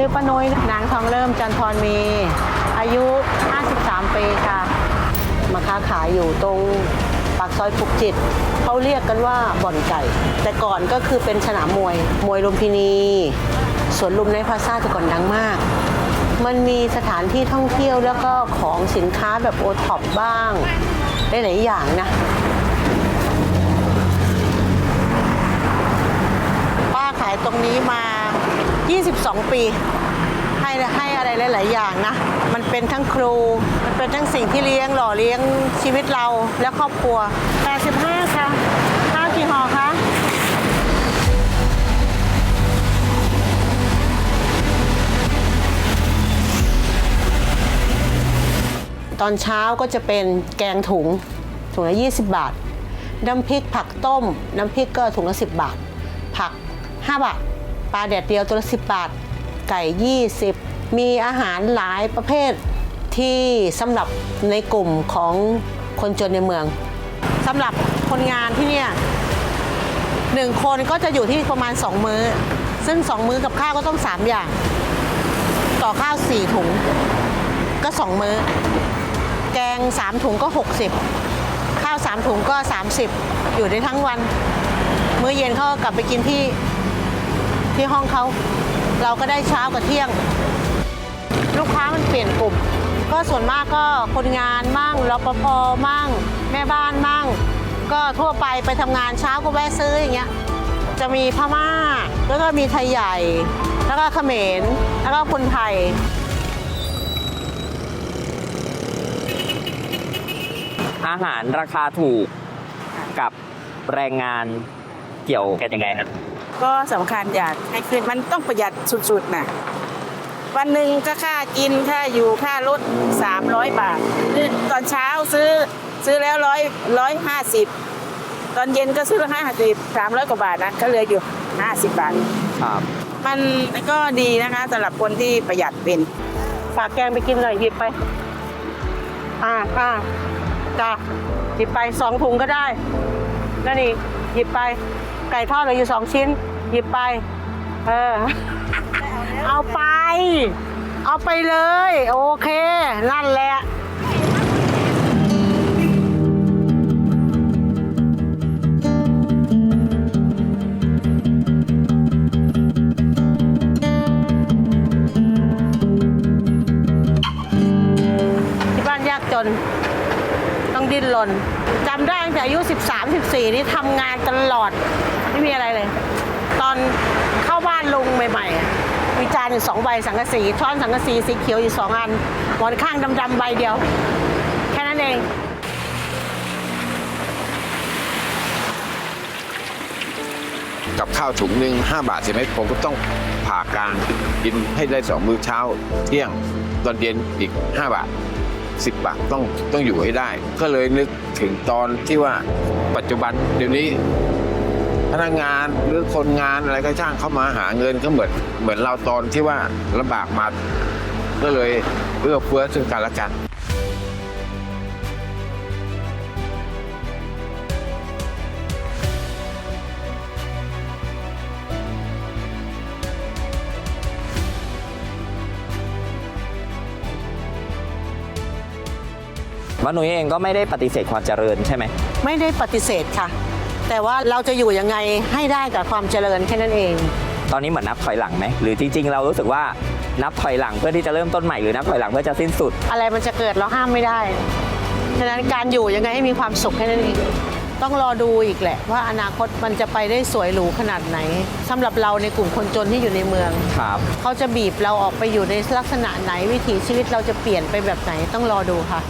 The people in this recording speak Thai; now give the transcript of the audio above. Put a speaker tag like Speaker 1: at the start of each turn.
Speaker 1: คือป้านุ้ยนางทองเริ่มจันทรมี อายุ 53 ปีค่ะ มาค้าขายอยู่ตรงปากซอยปุกจิต เขาเรียกกันว่าบ่อนไก่ แต่ก่อนก็คือเป็นสนามมวย มวยลุมพินี สวนลุมในพาซาแต่ก่อนดังมาก มันมีสถานที่ท่องเที่ยวแล้วก็ของสินค้าแบบโอท็อปบ้าง ได้หลายอย่างนะ ป้าขายตรงนี้มา 22 ปี ให้ให้อะไรหลาย ๆ อย่างนะ มันเป็นทั้งครู มันเป็นทั้งสิ่งที่เลี้ยงหล่อเลี้ยงชีวิตเราและครอบครัว 85 ค่ะ ข้าวกี่ห่อคะตอนเช้าก็จะเป็นแกงถุงถุงละ 20 บาท น้ำพริกผักต้ม น้ำพริกก็ถุงละ 10 บาท ผัก 5 บาท ปลาแดดเดียวตัวละ10 บาท ไก่ 20 มีอาหารหลายประเภทที่สำหรับในกลุ่มของคนจนในเมืองสำหรับคนงานที่เนี่ยหนึ่งคนก็จะอยู่ที่ประมาณ 2 มื้อ ซึ่ง 2 มื้อกับข้าวก็ต้อง 3 อย่าง ต่อข้าว 4 ถุง ก็ 2 มื้อ แกง 3 ถุงก็ 60 ข้าว 3 ถุงก็ 30 อยู่ได้ทั้งวัน มื้อเย็นเขาก็กลับไปกินที่ ที่ห้องเขา เราก็ได้เช้ากับเที่ยง ลูกค้ามันเปลี่ยนกลุ่ม ก็ส่วนมากก็คนงานมั่งรปภมั่ง แม่บ้านมั่ง ก็ทั่วไปไปทำงานเช้าก็แวะซื้ออย่างเงี้ยจะมีพม่า แล้วก็มีไทยใหญ่ แล้วก็เขมร แล้วก็คนไทย
Speaker 2: อาหารราคาถูกกับแรงงานเกี่ยวกันยังไงครับ
Speaker 3: ก็สำคัญอยากให้ขึ้นมันต้องประหยัดสุดๆนะวันหนึ่งก็ค่ากินค่าอยู่ค่ารถ300 บาท ตอนเช้าซื้อซื้อแล้วร้อยร้อยห้าสิบตอนเย็นก็ซื้อห้าสิบสามร้อยกว่าบาทนะก็เหลืออยู่ห้าสิบบาท
Speaker 2: ครับ
Speaker 3: มันก็ดีนะคะสำหรับคนที่ประหยัดเป็น
Speaker 1: ฝากแกงไปกินหน่อยหยิบไป อ่าอ่าจ้ะหยิบไปสองถุงก็ได้นั่นนี่ห ยิบไป ไก่ทอดเหลืออยู่สองชิ้น หยิบไป เออ เอาไป เอาไปเลย โอเค นั่นแหละที่บ้านยากจน ต้องดิ้นรนจำได้ตั้งแต่อายุ 13 14 นี่ทำงานตลอด ไม่มีอะไรเลย ตอนเข้าบ้านลุงใหม่ๆ มีจานอยู่สองใบสังกะสีช้อนสังกะสีสีเขียวอยู่สองอันหมอนข้างดำๆใบเดียว แค่นั้นเอง
Speaker 4: กับข้าวถุงหนึ่ง5บาทใช่ไหมผมก็ต้องผ่ากลางกินให้ได้สองมื้อเช้า เที่ยงตอนเย็นอีก 5 บาท สิบาทต้องต้องอยู่ให้ได้ ก็เลยนึกถึงตอนที่ว่าปัจจุบันเดี๋ยวนี้ พนักงานหรือคนงานอะไรก็ช่างเข้ามาหาเงินก็เหมือนเหมือนเราตอนที่ว่าลำบากมาก็เลยเอื้อเฟื้อซึ่งกันและกัน
Speaker 2: ว่านุ้ยเองก็ไม่ได้ปฏิเสธความเจริญใช่ไหม
Speaker 1: ไม่ได้ปฏิเสธค่ะ แต่ว่าเราจะอยู่ยังไงให้ได้กับความเจริญแค่นั้นเอง
Speaker 2: ตอนนี้เหมือนนับถอยหลังไหมหรือจริง ๆ เรารู้สึกว่านับถอยหลังเพื่อที่จะเริ่มต้นใหม่หรือนับถอยหลังเพื่อจะสิ้นสุด
Speaker 1: อะไรมันจะเกิดเราห้ามไม่ได้ฉะนั้นการอยู่ยังไงให้มีความสุขแค่นั้นเองต้องรอดูอีกแหละ ว่าอนาคตมันจะไปได้สวยหรูขนาดไหนสำหรับเราในกลุ่มคนจนที่อยู่ในเมือง
Speaker 2: ครับ
Speaker 1: เขาจะบีบเราออกไปอยู่ในลักษณะไหนวิถีชีวิตเราจะเปลี่ยนไปแบบไหนต้องรอดูค่ะ